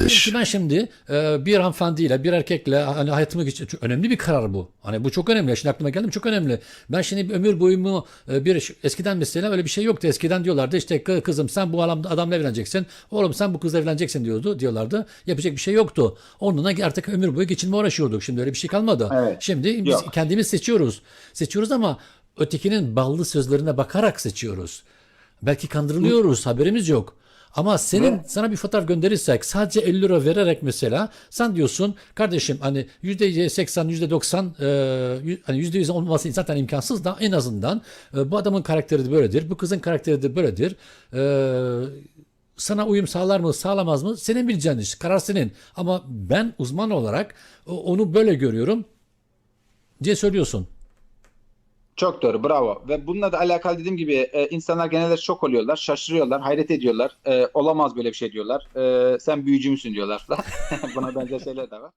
kardeş. Ben şimdi e, bir hanımefendiyle, bir erkekle hani hayatımı çok önemli bir karar bu. Hani bu çok önemli. Şimdi aklıma geldi çok önemli. Ben şimdi ömür boyumu e, bir eskiden mesela öyle bir şey yoktu. Eskiden diyorlardı işte "Kı- kızım sen bu adam- adamla evleneceksin. Oğlum sen bu kızla evleneceksin diyordu diyorlardı. Yapacak bir şey yoktu. Onunla artık ömür boyu geçinme uğraşıyorduk. Şimdi öyle bir şey kalmadı. Evet. Şimdi biz Yok. kendimiz seçiyoruz. Seçiyoruz ama ötekinin ballı sözlerine bakarak seçiyoruz. Belki kandırılıyoruz, haberimiz yok. Ama senin Ve- sana bir fotoğraf gönderirsek sadece 50 lira vererek mesela sen diyorsun kardeşim hani %80 %90 e, hani %100 olması zaten imkansız da en azından e, bu adamın karakteri de böyledir. Bu kızın karakteri de böyledir. E, sana uyum sağlar mı sağlamaz mı senin bileceğin iş karar senin. Ama ben uzman olarak o- onu böyle görüyorum diye söylüyorsun. Çok doğru, bravo. Ve bununla da alakalı dediğim gibi e, insanlar genelde şok oluyorlar, şaşırıyorlar, hayret ediyorlar. E, olamaz böyle bir şey diyorlar. E, sen büyücü müsün diyorlar. Buna benzer şeyler de var.